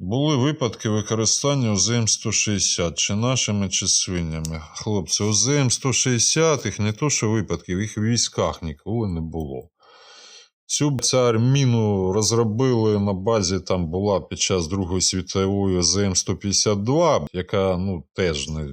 Були випадки використання ОЗМ-160 чи нашими, чи свинями. Хлопці, ОЗМ-160 їх не то, що випадків, їх в військах ніколи не було. Цю ця міну розробили на базі, там була під час Другої світової ОЗМ-152, яка ну, теж не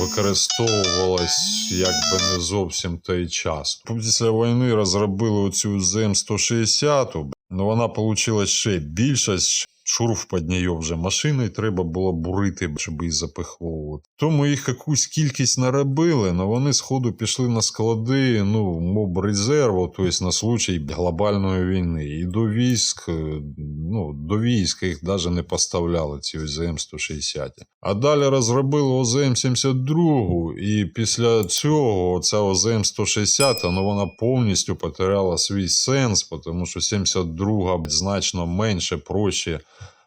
використовувалась якби не зовсім той час. Після війни розробили оцю ЗМ-160, ну вона вийшла ще більша. Шурф під неї вже машиною треба було бурити, щоб її запиховувати. Тому їх якусь кількість наробили, але вони сходу пішли на склади, ну, моб резерву, тобто на случай глобальної війни. І до військ, е, ну, до військ їх навіть не поставляли, ці ОЗМ-160. А далі розробили ОЗМ-72, і після цього ця ОЗМ-160, ну, вона повністю потеряла свій сенс, тому що 72 значно менше, проще,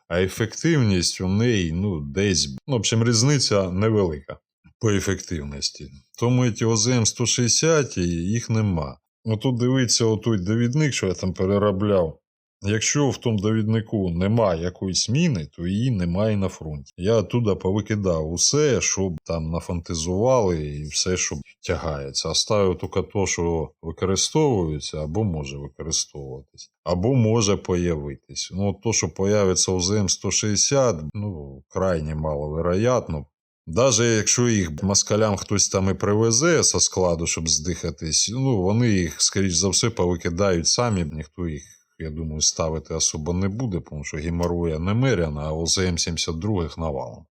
а ефективність у неї ну, десь. Ну, в общем, різниця невелика по ефективності. Тому ті ОЗМ-160 їх нема. Ну тут дивиться отой довідник, що я там переробляв. Якщо в тому довіднику немає якоїсь міни, то її немає на фронті. Я оттуда повикидав усе, щоб там нафантазували і все, що тягається. Оставив тільки те, що використовується, або може використовуватись, або може появитись. Ну, то, що появиться у ЗМ-160, ну, крайне маловероятно. Даже якщо їх москалям хтось там і привезе со складу, щоб здихатись, ну вони їх, скоріш за все, повикидають самі, ніхто їх я думаю, ставити особо не буде, тому що геморроя немеряна, а ОЗМ-72 навалом.